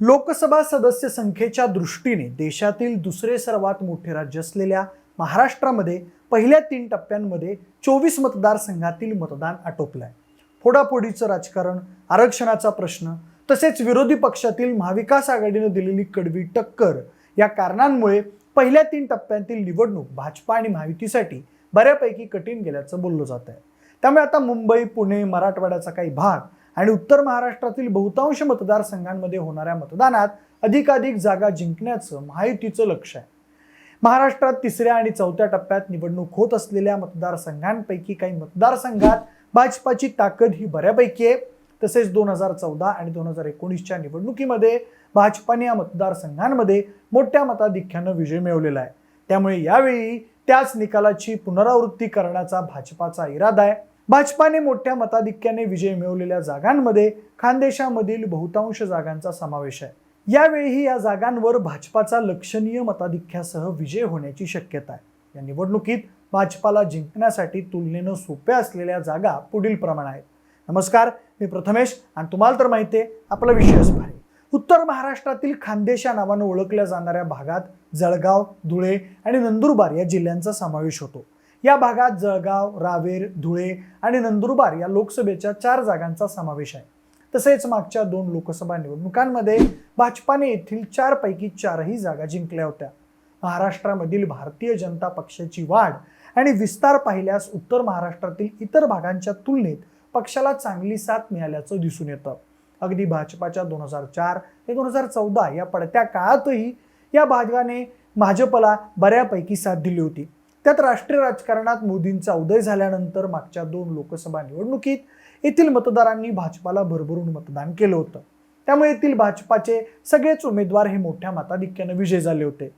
लोकसभा सदस्य संख्येच्या दृष्टीने देशातील दुसरे सर्वात मोठे राज्य असलेल्या महाराष्ट्रामध्ये पहिल्या तीन टप्प्यांमध्ये चोवीस मतदारसंघातील मतदान आटोपलंय. फोडाफोडीचं राजकारण आरक्षणाचा प्रश्न तसेच विरोधी पक्षातील महाविकास आघाडीनं दिलेली कडवी टक्कर या कारणांमुळे पहिल्या तीन टप्प्यांतील निवडणूक भाजपा आणि महायुतीसाठी बऱ्यापैकी कठीण गेल्याचं बोललं जात आहे त्यामुळे आता मुंबई पुणे मराठवाड्याचा काही भाग आणि उत्तर महाराष्ट्रातील बहुतांश मतदारसंघांमध्ये होणाऱ्या मतदानात अधिकाधिक जागा जिंकण्याचं महायुतीचं लक्ष आहे. महाराष्ट्रात तिसऱ्या आणि चौथ्या टप्प्यात निवडणूक होत असलेल्या मतदारसंघांपैकी काही मतदारसंघात भाजपाची ताकद ही बऱ्यापैकी आहे. तसेच दोन हजार चौदा आणि दोन हजार एकोणीसच्या निवडणुकीमध्ये भाजपाने या मतदारसंघांमध्ये मोठ्या मताधिक्यानं विजय मिळवलेला आहे. त्यामुळे यावेळी त्याच निकालाची पुनरावृत्ती करण्याचा भाजपाचा इरादा आहे. भाजपाने मोठ्या मताधिक्याने विजय मिळवलेल्या जागांमध्ये खानदेशामधील बहुतांश जागांचा समावेश आहे. यावेळीही या जागांवर भाजपाचा लक्षणीय मताधिक्यासह विजय होण्याची शक्यता आहे. या निवडणुकीत भाजपाला जिंकण्यासाठी तुलनेनं सोप्या असलेल्या जागा पुढील प्रमाण आहेत. नमस्कार मी प्रथमेश आणि तुम्हाला तर माहिती आहे आपला विषयच भारी उत्तर महाराष्ट्रातील खानदेश या नावानं ओळखल्या जाणाऱ्या भागात जळगाव धुळे आणि नंदुरबार या जिल्ह्यांचा समावेश होतो. या भागात जळगाव रावेर धुळे आणि नंदुरबार या लोकसभेच्या चार जागांचा समावेश आहे. तसेच मागच्या दोन लोकसभा निवडणुकांमध्ये भाजपाने येथील चारपैकी चारही जागा जिंकल्या होत्या. महाराष्ट्रामधील भारतीय जनता पक्षाची वाढ आणि विस्तार पाहिल्यास उत्तर महाराष्ट्रातील इतर भागांच्या तुलनेत पक्षाला चांगली साथ मिळाल्याचं दिसून येतं. अगदी भाजपाच्या दोन हजार चार ते दोन हजार चौदा या पडत्या काळातही या भाजपाने भाजपला बऱ्यापैकी साथ दिली होती. त्यात राष्ट्रीय राजकारणात मोदींचा उदय झाल्यानंतर मागच्या दोन लोकसभा निवडणुकीत येथील मतदारांनी भाजपाला भरभरून मतदान केलं होतं. त्यामुळे येथील भाजपाचे सगळेच उमेदवार हे मोठ्या मताधिक्यानं विजय झाले होते.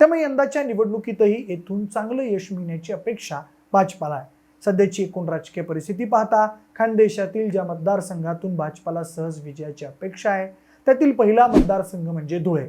त्यामुळे यंदाच्या निवडणुकीतही येथून चांगलं यश मिळण्याची अपेक्षा भाजपाला आहे. सध्याची एकूण राजकीय परिस्थिती पाहता खानदेशातील ज्या मतदारसंघातून भाजपाला सहज विजयाची अपेक्षा आहे त्यातील पहिला मतदारसंघ म्हणजे धुळे.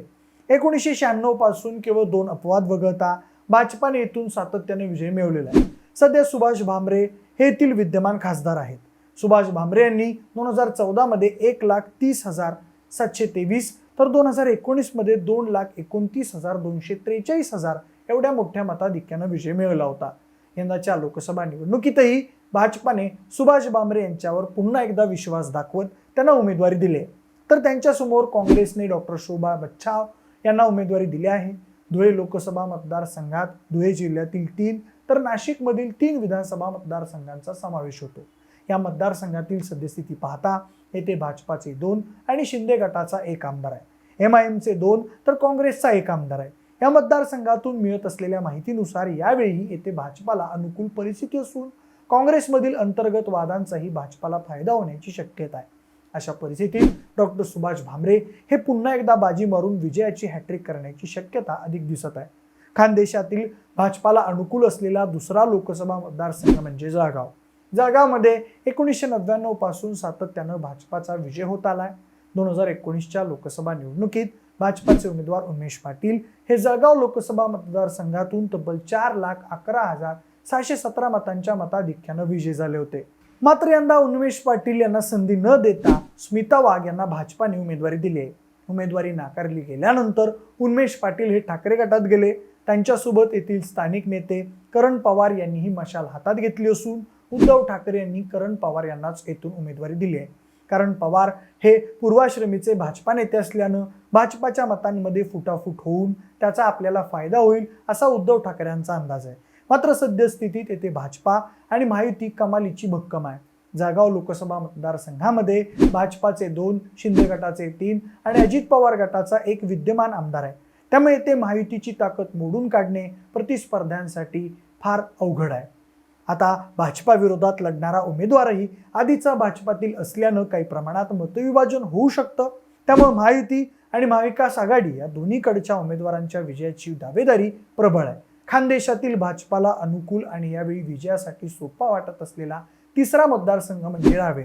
एकोणीसशे शहाण्णवपासून केवळ दोन अपवाद वगळता भाजपाने येथून सातत्याने विजय मिळवलेला आहे. सध्या सुभाष भामरे हे येथील विद्यमान खासदार आहेत. सुभाष भामरे यांनी दोन हजार चौदामध्ये एक लाख तीस हजार सातशे तेवीस तर दोन हजार एकोणीसमध्ये दोन लाख एकोणतीस हजार दोनशे त्रेचाळीस हजार एवढ्या मोठ्या मताधिक्यानं विजय मिळवला होता. यंदाच्या लोकसभा निवडणुकीतही भाजपाने सुभाष भामरे यांच्यावर पुन्हा एकदा विश्वास दाखवत त्यांना उमेदवारी दिली तर त्यांच्यासमोर काँग्रेसने डॉक्टर शोभा बच्छाव यांना उमेदवारी दिली आहे. धुळे लोकसभा मतदारसंघात धुळे जिल्ह्यातील तीन तर नाशिकमधील तीन विधानसभा मतदारसंघांचा समावेश होतो. या मतदारसंघातील सद्यस्थिती पाहता येथे भाजपाचे दोन आणि शिंदे गटाचा एक आमदार आहे. एम आय एमचे दोन तर काँग्रेसचा एक आमदार आहे. या मतदारसंघातून मिळत असलेल्या माहितीनुसार यावेळी येथे भाजपाला अनुकूल परिस्थिती असून काँग्रेसमधील अंतर्गत वादांचाही भाजपाला फायदा होण्याची शक्यता आहे. अशा परिस्थितीत डॉक्टर सुभाष भामरे हे पुन्हा एकदा बाजी मारून विजयाची हॅट्रिक करण्याची शक्यता अधिक दिसत आहे. खानदेशातील भाजपाला अनुकूल असलेला दुसरा लोकसभा मतदारसंघ म्हणजे जळगाव. जळगावमध्ये एकोणीसशे नव्याण्णवपासून सातत्यानं भाजपाचा विजय होत आलाय. दोन हजार एकोणीसच्या लोकसभा निवडणुकीत भाजपाचे उमेदवार उमेश पाटील हे जळगाव लोकसभा मतदारसंघातून तब्बल चार लाख अकरा हजार सहाशे सतरा मतांच्या मताधिक्यानं विजयी झाले होते. मात्र यंदा उन्मेष पाटील यांना संधी न देता स्मिता वाघ यांना भाजपाने उमेदवारी दिली आहे. उमेदवारी नाकारली गेल्यानंतर उन्मेष पाटील हे ठाकरे गटात गेले. त्यांच्यासोबत येथील स्थानिक नेते करण पवार यांनी ही मशाल हातात घेतली असून उद्धव ठाकरे यांनी करण पवार यांनाच येथून उमेदवारी दिली आहे. कारण पवार हे पूर्वाश्रमीचे भाजपा नेते असल्यानं भाजपाच्या मतांमध्ये फुटाफूट होऊन त्याचा आपल्याला फायदा होईल असा उद्धव ठाकरेंचा अंदाज आहे. मात्र सद्यस्थितीत येथे भाजपा आणि महायुती कमालीची भक्कम आहे. जागाव लोकसभा मतदारसंघामध्ये भाजपाचे दोन शिंदे गटाचे तीन आणि अजित पवार गटाचा एक विद्यमान आमदार आहे. त्यामुळे येथे महायुतीची ताकद मोडून काढणे प्रतिस्पर्ध्यांसाठी फार अवघड आहे. आता भाजपा विरोधात लढणारा उमेदवारही आधीचा भाजपातील असल्यानं काही प्रमाणात मतविभाजन होऊ शकतं. त्यामुळे महायुती आणि महाविकास आघाडी या दोन्हीकडच्या उमेदवारांच्या विजयाची दावेदारी प्रबळ आहे. खानदेशातील भाजपाला अनुकूल आणि यावेळी विजयासाठी सोपा वाटत असलेला तिसरा मतदारसंघ म्हणजे रावे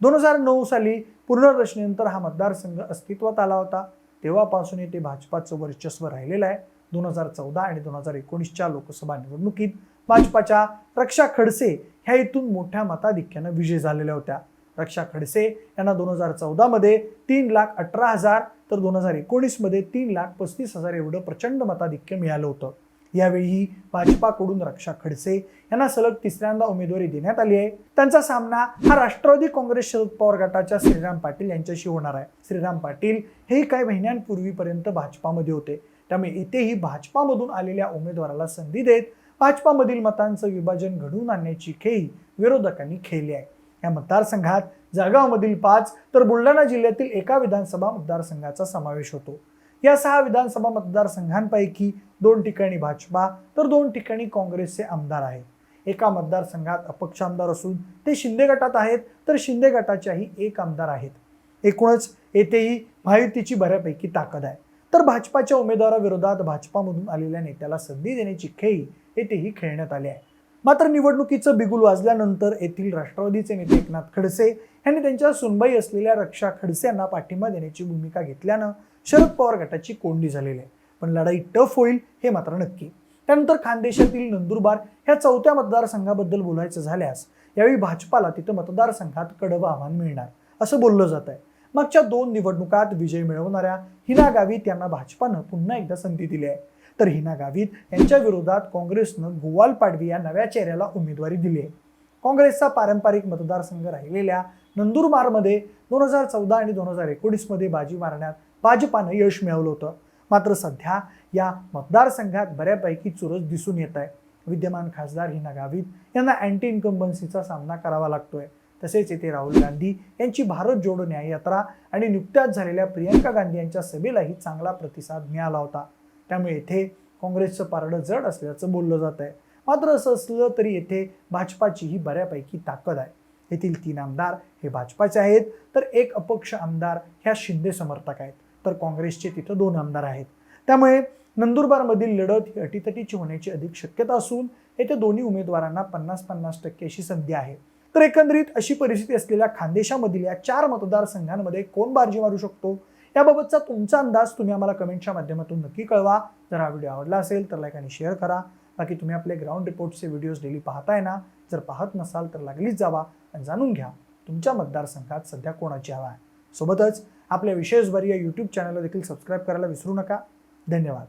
दोन हजार नऊ साली पुनर्रचनेनंतर हा मतदारसंघ अस्तित्वात आला होता. तेव्हापासून येथे भाजपाचं वर्चस्व राहिलेलं आहे. दोन हजार चौदा आणि दोन हजार एकोणीसच्या लोकसभा निवडणुकीत भाजपाच्या रक्षा खडसे ह्या इथून मोठ्या मताधिक्यानं विजय झालेल्या होत्या. रक्षा खडसे यांना दोन हजार चौदामध्ये तीन लाख अठरा हजार तर दोन हजार एकोणीसमध्ये तीन लाख पस्तीस हजार एवढं प्रचंड मताधिक्य मिळालं होतं. यावेळी भाजपाकडून रक्षा खडसे यांना सलग तिसऱ्यांदा उमेदवारी देण्यात आली आहे. त्यांचा सामना हा राष्ट्रवादी काँग्रेस शरद पवार गटाच्या श्रीराम पाटील यांच्याशी होणार आहे. श्रीराम पाटील हे काही महिन्यांपूर्वीपर्यंत भाजपामध्ये होते. त्यामुळे येथेही भाजपामधून आलेल्या उमेदवाराला संधी देत भाजपामधील मतांचं विभाजन घडवून आणण्याची खेळी विरोधकांनी खेळली आहे. या मतदारसंघात जळगावमधील पाच तर बुलढाणा जिल्ह्यातील एका विधानसभा मतदारसंघाचा समावेश होतो. या सहा विधानसभा मतदारसंघांपैकी दोन ठिकाणी भाजपा तर दोन ठिकाणी काँग्रेसचे आमदार आहेत. एका मतदारसंघात अपक्ष आमदार असून ते शिंदे गटात आहेत तर शिंदे गटाच्याही एक आमदार आहेत. एकूणच येथेही महायुतीची बऱ्यापैकी ताकद आहे. तर भाजपाच्या उमेदवाराविरोधात भाजपामधून आलेल्या नेत्याला संधी देण्याची खेळी येथेही खेळण्यात आली आहे. मात्र निवडणुकीचं बिगुल वाजल्यानंतर येथील राष्ट्रवादीचे नेते एकनाथ खडसे यांनी त्यांच्या सुनबाई असलेल्या रक्षा खडसे यांना पाठिंबा देण्याची भूमिका घेतल्यानं शरद पवार गटाची कोंडी झालेली आहे. पण लढाई टफ होईल हे मात्र नक्की. त्यानंतर खानदेशातील नंदुरबार ह्या चौथ्या मतदारसंघाबद्दल बोलायचं झाल्यास यावेळी भाजपाला तिथं मतदारसंघात कडवं आव्हान मिळणार असं बोललं जात आहे. मागच्या दोन निवडणुकात विजय मिळवणाऱ्या हिना गावित यांना भाजपानं पुन्हा एकदा संधी दिली आहे. तर हिना गावित यांच्या विरोधात काँग्रेसनं गोवाल पाडवी या नव्या चेहऱ्याला उमेदवारी दिली आहे. काँग्रेसचा पारंपरिक मतदारसंघ राहिलेल्या नंदुरबारमध्ये दोन हजार चौदा आणि दोन हजार एकोणीसमध्ये बाजी मारण्यात भाजपानं यश मिळवलं होतं. मात्र सध्या या मतदारसंघात बऱ्यापैकी चुरस दिसून येत आहे. विद्यमान खासदार हिना गावित यांना अँटी इन्कम्बन्सीचा सामना करावा लागतोय. तसेच येथे राहुल गांधी यांची भारत जोडो न्याय यात्रा आणि नुकत्याच झालेल्या प्रियंका गांधी यांच्या सभेलाही चांगला प्रतिसाद मिळाला होता. त्यामुळे येथे काँग्रेसचं पारडं जड असल्याचं बोललं जात आहे. मात्र असं असलं तरी येथे भाजपाचीही बऱ्यापैकी ताकद आहे. येथील तीन आमदार हे भाजपाचे आहेत तर एक अपक्ष आमदार ह्या शिंदे समर्थक आहेत. तर काँग्रेसचे तिथं दोन आमदार आहेत. त्यामुळे नंदुरबारमधील लढत ही अटीतटीची होण्याची अधिक शक्यता असून येथे दोन्ही उमेदवारांना पन्नास पन्नास टक्के अशी संधी आहे. तर एकंदरीत अशी परिस्थिती असलेल्या खानदेशामधील या चार मतदारसंघांमध्ये कोण बाजी मारू शकतो? याबाबतचा तुमचा अंदाज तुम्ही आम्हाला कमेंटच्या माध्यमातून नक्की कळवा. जर हा व्हिडिओ आवडला असेल तर लाईक आणि शेअर करा. बाकी तुम्ही आपले ग्राउंड रिपोर्टचे व्हिडिओज डेली पाहताय ना? जर पाहत नसाल तर लागलीच जावा आणि जाणून घ्या तुमच्या मतदारसंघात सध्या कोणाची हवा आहे. सोबतच आपल्या विशेषभर या यूट्यूब चॅनलला देखील सबस्क्राईब करायला विसरू नका. धन्यवाद.